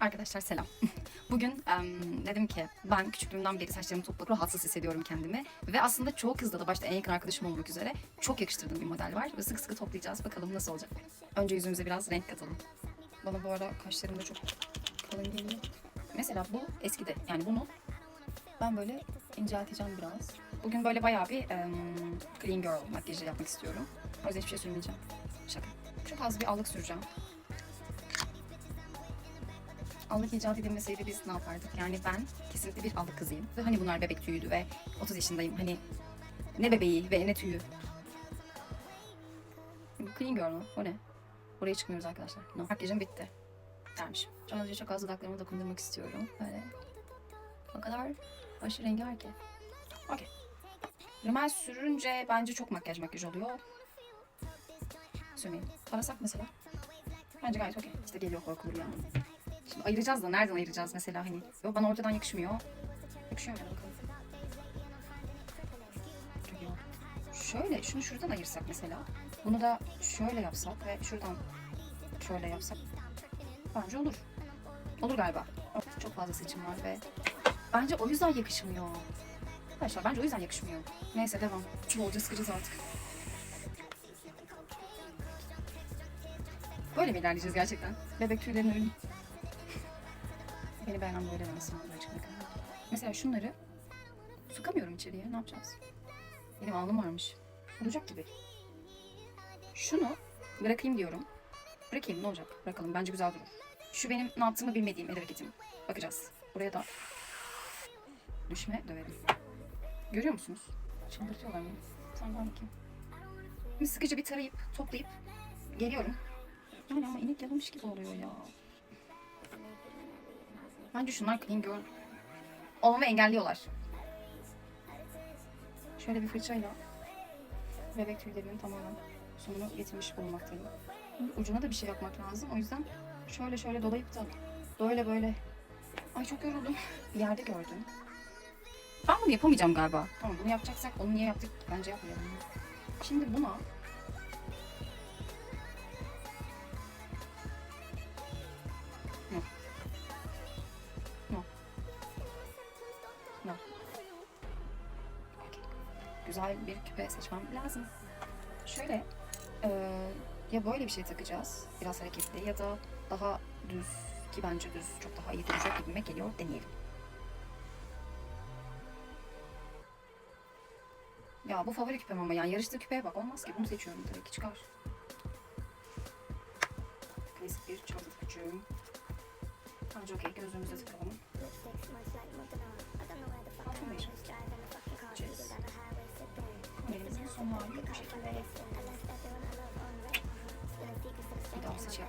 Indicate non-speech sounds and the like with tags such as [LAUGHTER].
Arkadaşlar selam. [LAUGHS] Bugün em, dedim ki ben küçüklüğümden beri saçlarımı toplayıp rahatsız hissediyorum kendimi. Ve aslında çoğu kızda da başta en yakın arkadaşım olmak üzere çok yakıştırdığım bir model var. Ve sık sıkı toplayacağız. Bakalım nasıl olacak. Önce yüzümüze biraz renk katalım. Bana bu ara kaşlarım da çok kalın geliyor. Mesela bu eskidi. Yani bunu ben böyle incelteceğim biraz. Bugün böyle bayağı bir em, clean girl makyajı yapmak istiyorum. O yüzden hiçbir şey sürmeyeceğim. Şaka. Çok az bir allık süreceğim. Allık icat edilmeseydi biz ne yapardık? Yani ben kesinlikle bir allık kızıyım. Ve hani bunlar bebek tüyüydü ve 30 yaşındayım. Hani ne bebeği ve ne tüyü. Clean girl mu? O ne? Oraya çıkmıyoruz arkadaşlar. No. Makyajım bitti. Dermişim. Sadece çok az dudaklarıma dokundurmak istiyorum. Böyle. O kadar aşırı rengi var ki. Okey. Rimel sürünce bence çok makyaj makyaj oluyor. Sürmeyin. Parasak mesela. Bence gayet okey. İşte geliyor korkulur yani. Şimdi ayıracağız da nereden ayıracağız mesela hani? Yo, bana ortadan yakışmıyor. Yakışıyor mu? Yok. Şöyle şunu şuradan ayırsak mesela. Bunu da şöyle yapsak ve şuradan şöyle yapsak. Bence olur. Olur galiba. Çok fazla seçim var ve bence o yüzden yakışmıyor. Arkadaşlar bence o yüzden yakışmıyor. Neyse devam. Bolca sıkacağız artık. Böyle mi ilerleyeceğiz gerçekten? Bebek tüylerinin ürünü. Beni beğenen böyle demesin Allah aşkına. Mesela şunları sokamıyorum içeriye. Ne yapacağız? Benim alnım varmış. Olacak gibi. Şunu bırakayım diyorum. Bırakayım ne olacak? Bırakalım. Bence güzel durur. Şu benim ne yaptığımı bilmediğim el hareketim. Bakacağız. Buraya da düşme döverim. Görüyor musunuz? Çıldırtıyorlar beni. Sen ben bakayım. Şimdi sıkıcı bir tarayıp toplayıp geliyorum. Yani ama inek yalamış gibi oluyor ya. Bence şunlar clean girl olmamı engelliyorlar. Şöyle bir fırçayla bebek tüylerinin tamamen sonunu getirmiş bulunmaktayım. Şimdi ucuna da bir şey yapmak lazım. O yüzden şöyle şöyle dolayıp da böyle böyle. Ay çok yoruldum. Bir yerde gördüm. Ben bunu yapamayacağım galiba. Tamam bunu yapacaksak onu niye yaptık? Bence yapmayalım. Şimdi buna Okey. Güzel bir küpe seçmem lazım. Şöyle eee, ya böyle bir şey takacağız. Biraz hareketli ya da daha düz ki bence düz çok daha iyi duracak gibime geliyor. Deneyelim. Ya bu favori küpem ama yani yarıştığı küpeye bak olmaz ki bunu seçiyorum ki çıkar. Klasik bir çanta küçüğüm. Bence okey gözlüğümüze takalım. Tamam. Bir daha sıç.